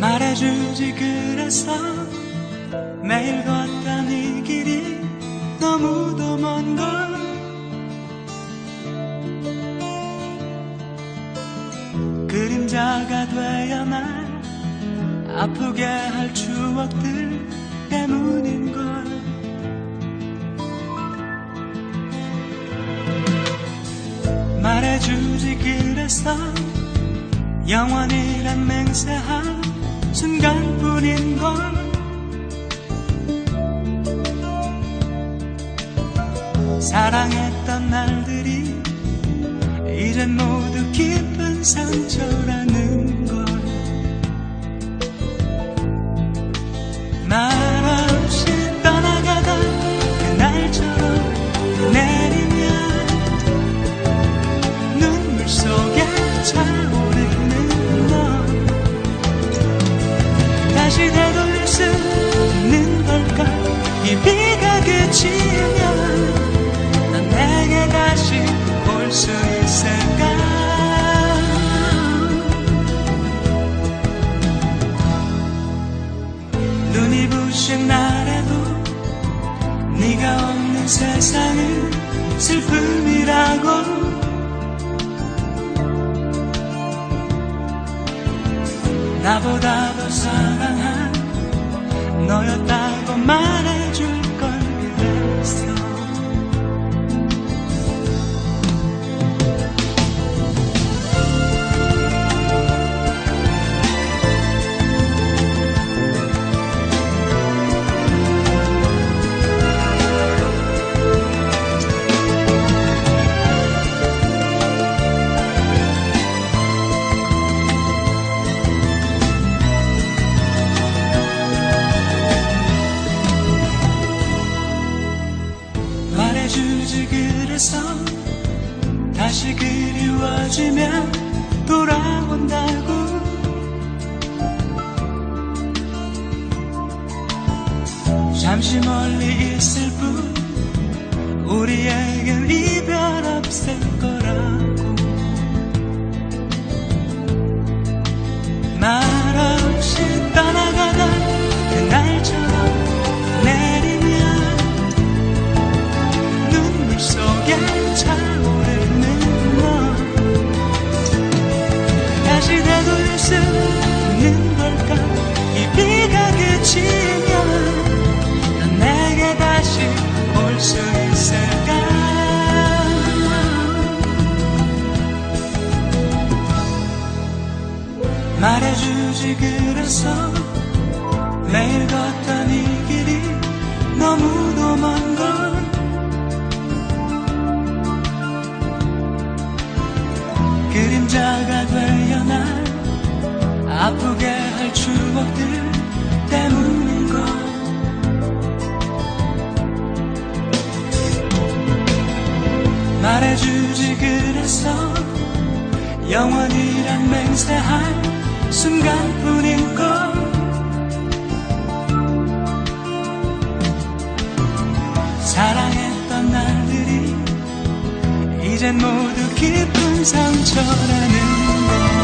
말해주지 그래서 매일 걷던 이 길이 너무도 먼 걸. 그림자가 되어 날 아프게 할 추억들 때문인 걸. 말해주지 그래서 영원이란 맹세한 순간뿐인 걸. 사랑했던 날들이 이젠 모두 깊은 상처 눈이 부신 날에도 네가 없는 세상은 슬픔이라고 나보다 더 사랑한 너였다 그래서 다시 그리워지면 돌아온다고. 잠시 멀리 있을 뿐 우리에겐 이별 없을 거라 다시 되돌릴 수 있는 걸까? 이 비가 그치면 넌 내게 다시 올 수 있을까? 말해주지 그래서 매일 걷던 이 길이 너무도 주지 그래서 영원이란 맹세할 순간뿐인 걸 사랑했던 날들이 이젠 모두 깊은 상처라는